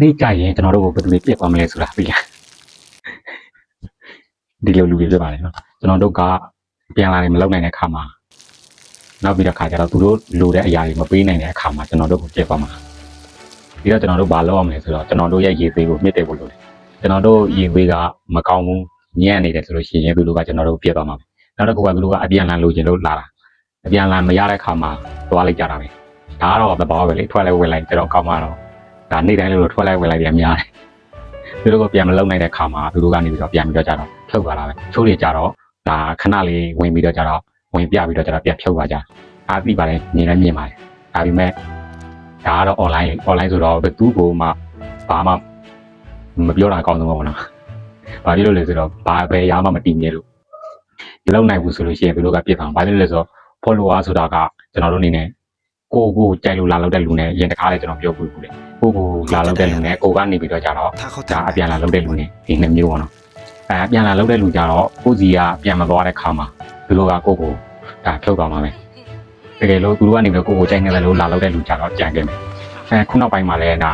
နေ့ကြရင်ကျွန်တော်တို့ဘယ်သူတွေပြက်သွားမလဲဆိုတာသိလားဒီလိုလူတွေပြပါတယ်နော်ကျွန်တော်တို့ကပြန်လာတယ်မလုပ်နိုင်တဲ့အခါမှာနောက်ပြီးတော့ခါကျတော့သူတို့လိုတဲ့အရာတွေမပေးနိုင်တဲ့အခါမှာကျွန်တော်တို့ကိုပြက်သွားမှာပြီးတော့ကျွန်တော်တို့ဘာလုပ်ရမလဲဆိုတော့ကျွန်တော်တို့ရဲ့ရေသွေးကိုမြင့်တယ်ဖို့လိုတယ်ကျွန်တော်တို့ရေသွေးကမကောင်းဘူးညံ့နေတယ်ဆိုလို့ရှိရင်သူတို့ကကျွန်တော်တို့ပြက်သွားမှာပဲနောက်တစ်ခုကသူတို့ကအပြန်လန်လိုချင်လို့လာတာအပြန်လန်မရတဲ့အခါမှာသွားလိုက်ကြတာပဲဒါကတော့သဘောပဲလေထွက်လိုက်ဝင်လိုက်ကျွန်တော်ကောက်မှာတော့ ဒါနေ့တိုင်းလို့ထွက်လိုက်ဝင်လိုက်ပြန်များတယ်သူတို့ကပြန်မလုံနိုင်တဲ့ခါမှာသူတို့ကနေပြီးတော့ပြန်ပြီးတော့ကြတော့ဖြုတ်သွားတာပဲချိုးတွေကြတော့ဒါခဏလေးဝင်ပြီးတော့ကြတော့ဝင်ပြပြီးတော့ကြတော့ပြန်ဖြုတ်သွားကြအားသိပါတယ်မြင်လည်းမြင်ပါတယ်ဒါပေမဲ့ဒါကတော့ online online ဆိုတော့ဘယ်သူ့ကိုမှဘာမှမပြောတာအကောင်းဆုံးပါဘောနော်ဘာဖြစ်လို့လဲဆိုတော့ဘာပဲရမှမတည်မြဲလို့မလုံနိုင်ဘူးဆိုလို့ရှိရင်သူတို့ကပြစ်သွားဘာဖြစ်လို့လဲဆိုတော့ follower ဆိုတာကကျွန်တော်တို့အနေနဲ့ကိုကိုကြိုက်လို့လာလောက်တဲ့လူနဲ့ရင်တကားလေးကျွန်တော်ပြောပြဘူးလေ ကိုကိုလာလောက်တဲ့လူနဲ့ကိုကနေပြီးတော့ကြတော့ ถ้าเขา ဒါ ทำ အပြန်လာလောက်တဲ့လူနဲ့ဒီနှစ်မျိုးပေါ့နော်အဲအပြန်လာလောက်တဲ့လူကြတော့ကိုစီကပြန်မသွားတဲ့ခါမှာသူတို့ကကိုကိုဒါဖြုတ်သွားမှာပဲတကယ်လို့သူတို့ကနေပြီးတော့ကိုကိုကြိုက်နေတယ်လို့လာလောက်တဲ့လူကြတော့ကြံခဲ့မယ်အဲခုနောက်ပိုင်းမှာလည်းဒါ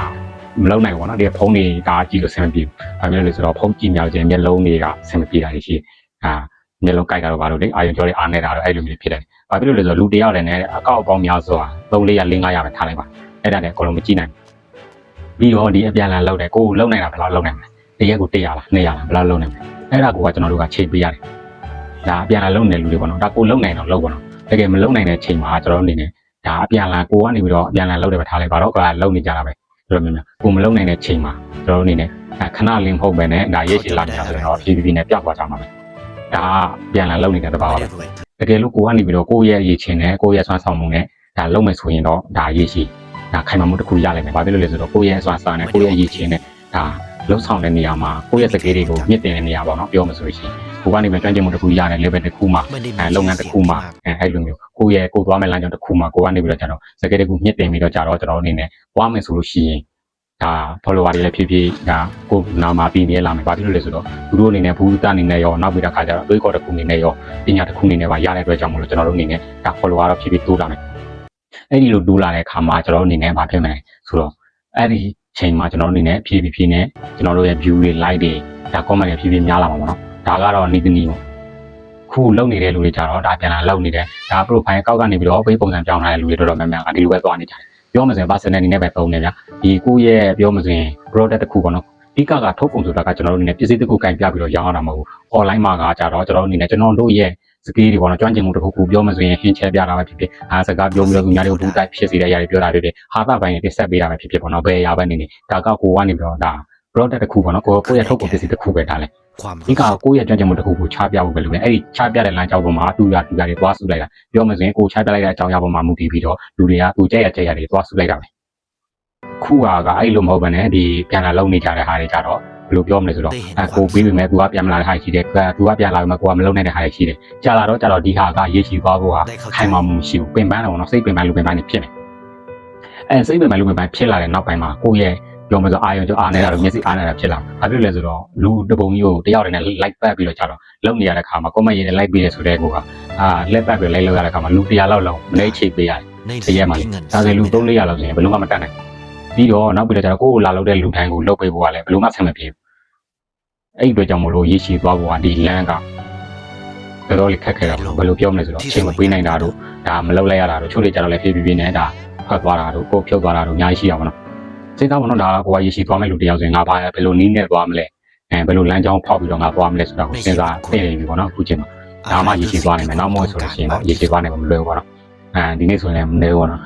မလုံနိုင်ဘူးပေါ့နော်ဒီဖုန်းတွေကကြည့်လို့ဆင်မပြေဘူးဘာဖြစ်လို့လဲဆိုတော့ဖုန်းကြည့်မြောက်ခြင်းမျက်လုံးတွေကဆင်မပြေတာရှိအာမျက်လုံးကြိုက်တာတော့ဘာလို့လဲအာရုံကြောတွေအားနေတာတော့အဲ့လိုမျိုးဖြစ်တယ်ဘာဖြစ်လို့လဲဆိုတော့လူတယောက်လည်းနဲ့အကောက်အပေါင်းများစွာ3 400 5 500ပဲထားလိုက်ပါအဲ့ဒါနဲ့အကုန်လုံးမကြည့်နိုင်ဘူး ပြီးတော့ဒီအပြန်လန်လောက်တယ်ကိုယ်လုံနိုင်တာဘယ်လောက်လုံနိုင်မလဲတရက်ကို100လား200လားဘယ်လောက်လုံနိုင်မလဲအဲ့ဒါကိုကကျွန်တော်တို့ကချိန်ပေးရတယ်ဒါအပြန်လန်လုံနေလူတွေပေါ့နော်ဒါကိုယ်လုံနိုင်တော့လုံပေါ့နော်တကယ်မလုံနိုင်တဲ့ချိန်မှာကျွန်တော်အနေနဲ့ဒါအပြန်လန်ကိုကနေပြီးတော့အပြန်လန်လောက်တယ်ပဲထားလိုက်ပါတော့ကလုံနေကြတာပဲတော်တော်များများကိုမလုံနိုင်တဲ့ချိန်မှာကျွန်တော်အနေနဲ့ခဏလင်းဖို့ပဲနဲ့ဒါရဲ့ရှည်လာကြဆိုတော့ဖြည်းဖြည်းနဲ့ပြတ်သွားကြမှာပဲဒါပြန်လန်လုံနေတဲ့တဘာပဲတကယ်လို့ကိုကနေပြီးတော့ကိုယ့်ရဲ့အရေးချင်းနဲ့ကိုယ့်ရဲ့ဆွမ်းဆောင်မှုနဲ့ဒါလုံမယ်ဆိုရင်တော့ဒါရေးရှိ ဒါခိုင်မာမှုတစ်ခုရလိုက်မယ်ဘာဖြစ်လို့လဲဆိုတော့ကိုယ့်ရဲ့အစွမ်းစားနဲ့ကိုယ့်ရဲ့ရည်ချင်းနဲ့ဒါလှုပ်ဆောင်တဲ့နေရာမှာကိုယ့်ရဲ့စကေးတွေကိုမြင့်တင်တဲ့နေရာပေါ့နော်ပြောမှဆိုရှင်ကိုကနေပဲကျွမ်းကျင်မှုတစ်ခုရတဲ့ level တစ်ခုမှာအဲလုပ်ငန်းတစ်ခုမှာအဲအဲ့လိုမျိုးကိုယ့်ရဲ့ကိုသွားမယ့်လမ်းကြောင်းတစ်ခုမှာကိုကနေပြီးတော့ကျွန်တော်စကေးတစ်ခုမြင့်တင်ပြီးတော့ကြာတော့ကျွန်တော်အနေနဲ့ပွားမယ်ဆိုလို့ရှိရင်ဒါ follower တွေလည်းဖြည်းဖြည်းဒါကိုနာမှာပြည်နေလာမယ်ဘာဖြစ်လို့လဲဆိုတော့သူတို့အနေနဲ့ဘူးတအနေနဲ့ရောနောက်ပြီးတဲ့ခါကျတော့အသွေးကော်တစ်ခုအနေနဲ့ရောပညာတစ်ခုအနေနဲ့ပါရတဲ့အတွက်ကြောင့်မလို့ကျွန်တော်တို့အနေနဲ့ဒါ follower တော့ဖြည်းဖြည်းတိုးလာမယ် အဲ့ဒီလိုတိုးလာတဲ့အခါမှာကျွန်တော်တို့အနေနဲ့ဘာဖြစ်မလဲဆိုတော့အဲ့ဒီချိန်မှာကျွန်တော်တို့အနေနဲ့ဖြည်းဖြည်းဖြည်းနဲ့ကျွန်တော်တို့ရဲ့ view တွေ like တွေဒါ comment တွေဖြည်းဖြည်းများလာမှာပေါ့နော်။ဒါကတော့နေတနည်းပေါ့။ခုလုံနေတဲ့လူတွေကြတော့ဒါပြန်လာလုံနေတယ်။ဒါ profile ကောက်ကနေပြီးတော့ဘေးပုံစံပြောင်းလာတဲ့လူတွေတော်တော်များများကဒီလိုပဲသွားနေကြတယ်။ပြောမှဆိုရင် personal အနေနဲ့ပဲပုံနေဗျာ။ဒီကိုယ့်ရဲ့ပြောမှဆိုရင် product တစ်ခုပေါ့နော်။ဒီကကထုတ်ပုံဆိုတာကကျွန်တော်တို့အနေနဲ့ပစ္စည်းတစ်ခုကင်ပြပြီးတော့ရောင်းရတာမဟုတ်ဘူး။ online မှာကကြတော့ကျွန်တော်တို့အနေနဲ့ကျွန်တော်တို့ရဲ့ စကီးတွေပေါ့နော်ကျွမ်းကျင်မှုတစ်ခုခုပြောမှဆိုရင်ရှင်းချက်ပြတာပဲဖြစ်ဖြစ်အားစကားပြောပြီးတော့သူများတွေကိုဒုတိုက်ဖြစ်စေတဲ့အရာတွေပြောတာဖြစ်ဖြစ်ဟာသပိုင်းတွေတိဆက်ပေးတာပဲဖြစ်ဖြစ်ပေါ့နော်ဘယ်အရာပဲနေနေဒါကကိုကနေပြီးတော့ဒါ product တစ်ခုပေါ့နော်ကိုကိုယ့်ရဲ့ထုတ်ကုန်ပစ္စည်းတစ်ခုပဲဒါလဲဒီကကိုယ့်ရဲ့ကြွကြံမှုတစ်ခုကိုချပြဖို့ပဲလုပ်တယ်အဲ့ဒီချပြတဲ့လမ်းကြောင်းပေါ်မှာသူရသူရတွေသွားဆုလိုက်တာပြောမှဆိုရင်ကိုချပြလိုက်တဲ့အကြောင်းအရာပေါ်မှာမူတည်ပြီးတော့လူတွေကသူကြက်ရကြက်ရတွေသွားဆုလိုက်တာပဲခုဟာကအဲ့လိုမဟုတ်ဘဲနဲ့ဒီပြန်လာလုံနေကြတဲ့ဟာတွေကြတော့ ဘယ်လိုပြောမလဲဆိုတော့အကိုပြီးပြီမဲ့ကိုကပြန်မလာတဲ့ဟာရှိတယ်ကိုကပြန်လာပြီမဲ့ကိုကမလုပ်နိုင်တဲ့ဟာရှိတယ်ကြာလာတော့ကြာတော့ဒီဟာကရေချီသွားဖို့ဟာခိုင်မာမှုမရှိဘူးပင်ပန်းတယ်ပေါ့နော်စိတ်ပင်ပန်းလူပင်ပန်းနေဖြစ်နေအဲစိတ်ပင်ပန်းလူပင်ပန်းဖြစ်လာတဲ့နောက်ပိုင်းမှာကိုရဲ့ပြောမယ်ဆိုအာရုံကျအားနေတာတော့မျက်စိအားနေတာဖြစ်လာ။ဘာဖြစ်လဲဆိုတော့လူတပုံကြီးကိုတယောက်တည်းနဲ့လိုက်ပတ်ပြီးတော့ကြာတော့လုံနေရတဲ့ခါမှာ comment ရေးနဲ့လိုက်ပြီးရဆိုတဲ့ကိုကအာလက်ပတ်ပြီးလိုက်လောက်ရတဲ့ခါမှာလူတရာလောက်လောက်မလဲချိန်ပေးရတယ်။တရက်မှလေ။ဒါဆိုလူ300လောက်ဆိုရင်ဘယ်လုံးမှမတတ်နိုင်ဘူး။ပြီးတော့နောက်ပြီးတော့ကြာတော့ကိုယ်ကိုလာလောက်တဲ့လူတိုင်းကိုလှုပ်ပေးဖို့ကလည်းဘယ်လုံးမှဆင်မပြေဘူး အဲ့ဒီအတွက်ကြောင့်မလို့ရေးချီသွားဖို့ကဒီလမ်းကတော်တော်လေးခက်ခဲတာဘယ်လိုပြောမလဲဆိုတော့အချိန်မပေးနိုင်တာတို့ဒါမလုပ်လိုက်ရတာတို့ချို့တွေကြတော့လည်းဖြည်းဖြည်းဖြည်းနဲ့ဒါဖတ်သွားတာတို့ကိုယ်ဖြုတ်သွားတာတို့အများကြီးရှိရပါတော့စိတ်သားမလို့ဒါကကိုယ်ကရရှိသွားမဲ့လူတယောက်ဆိုရင်ငါဘာဘယ်လိုနီးနဲ့သွားမလဲအဲဘယ်လိုလမ်းကြောင်းဖောက်ပြီးတော့ငါသွားမလဲဆိုတာကိုစဉ်းစားသိနေပြီပေါ့နော်အခုချိန်မှာဒါမှရရှိသွားနိုင်မယ်နောက်မို့ဆိုလို့ရှိရင်တော့ရရှိသွားနိုင်မှာမလွယ်ဘူးပေါ့နော်အဲဒီနေ့ဆိုရင်လည်းမလွယ်ဘူးပေါ့နော်